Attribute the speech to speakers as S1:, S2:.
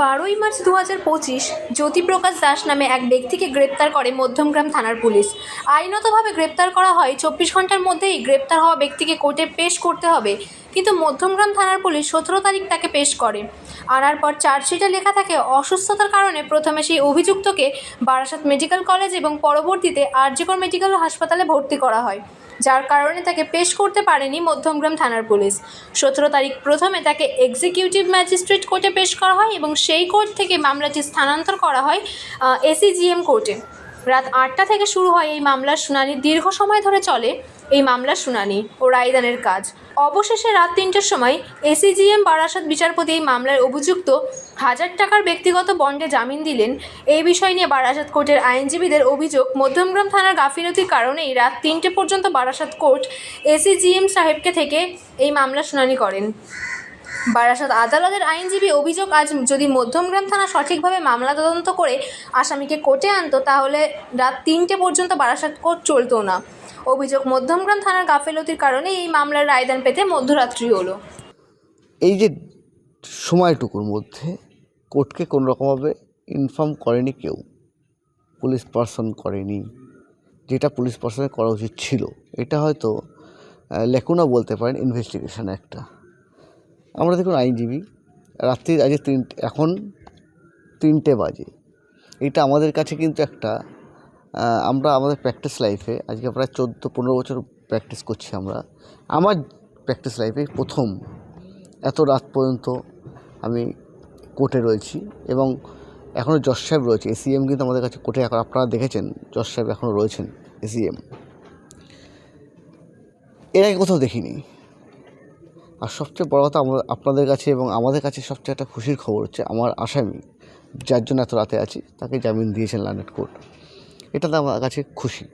S1: বারোই মার্চ দু হাজার পঁচিশ জ্যোতিপ্রকাশ দাস নামে এক ব্যক্তিকে গ্রেপ্তার করে মধ্যমগ্রাম থানার পুলিশ। আইনতভাবে গ্রেপ্তার করা হয় চব্বিশ ঘণ্টার মধ্যেই গ্রেপ্তার হওয়া ব্যক্তিকে কোর্টে পেশ করতে হবে, কিন্তু মধ্যমগ্রাম থানার পুলিশ সতেরো তারিখ তাকে পেশ করে। আনার পর চার্জশিটে লেখা থাকে, অসুস্থতার কারণে প্রথমে সেই অভিযুক্তকে বারাসাত মেডিকেল কলেজ এবং পরবর্তীতে আরজিকর মেডিকেল হাসপাতালে ভর্তি করা হয়। যার কারণে তাকে পেশ করতে পারেনি মধ্যমগ্রাম থানার পুলিশ। সতেরো তারিখ প্রথমে তাকে এক্সিকিউটিভ ম্যাজিস্ট্রেট কোর্টে পেশ করা হয় এবং সেই কোর্ট থেকে মামলাটি স্থানান্তর করা হয় এসিজিএম কোর্টে রাত আটটা থেকে শুরু হয় এই মামলার শুনানি। দীর্ঘ সময় ধরে চলে এই মামলার শুনানি ও রায়দানের কাজ। অবশেষে রাত তিনটের সময় এসিজিএম বারাসাত বিচারপতি এই মামলার অভিযুক্ত হাজার টাকার ব্যক্তিগত বন্ডে জামিন দিলেন। এই বিষয় নিয়ে বারাসাত কোর্টের আইনজীবীদের অভিযোগ, মধ্যমগ্রাম থানার গাফিলতির কারণেই রাত তিনটে পর্যন্ত বারাসাত কোর্ট এসিজিএম সাহেবকে থেকে এই মামলা শুনানি করেন। বারাসাত আদালতের আইনজীবী অভিযোগ আজ যদি মধ্যমগ্রাম থানা সঠিকভাবে মামলা তদন্ত করে আসামিকে কোর্টে আনতো, তাহলে রাত তিনটে পর্যন্ত বারাসাত কোর্ট চলতো না। অভিযোগ মধ্যমগ্রাম থানার গাফেলতির কারণে এই মামলার রায়দান পেতে মধ্যরাত্রি হলো।
S2: এই যে সময়টুকুর মধ্যে কোর্টকে কোনো রকমভাবে ইনফর্ম করেনি কেউ, পুলিশ পার্সন করেনি, যেটা পুলিশ পার্সনের করা উচিত ছিল, এটা হয়তো লেকুনা বলতে পারেন ইনভেস্টিগেশন একটা। আমরা দেখুন আইনজীবী রাত্রি আজকে তিনটে এখন তিনটে বাজে। এটা আমাদের কাছে কিন্তু একটা আমরা আমাদের প্র্যাকটিস লাইফে আজকে প্রায় চোদ্দ, পনেরো বছর প্র্যাকটিস করছি আমরা। আমার প্র্যাকটিস লাইফে প্রথম, এত রাত পর্যন্ত আমি কোর্টে রয়েছি এবং এখনও জজ সাহেব রয়েছে এসিএম কিন্তু আমাদের কাছে কোর্টে এখন আপনারা দেখেছেন, জজ সাহেব এখনও রয়েছেন এসিএম এর আগে কোথাও দেখিনি। আর সবচেয়ে বড় কথা আপনাদের কাছে এবং আমাদের কাছে সবচেয়ে একটা খুশির খবর হচ্ছে আমার আসামি, যার জন্য এত রাতে আছি, তাকে জামিন দিয়েছেন লানেট কোর্ট এটাতে আমার কাছে খুশি।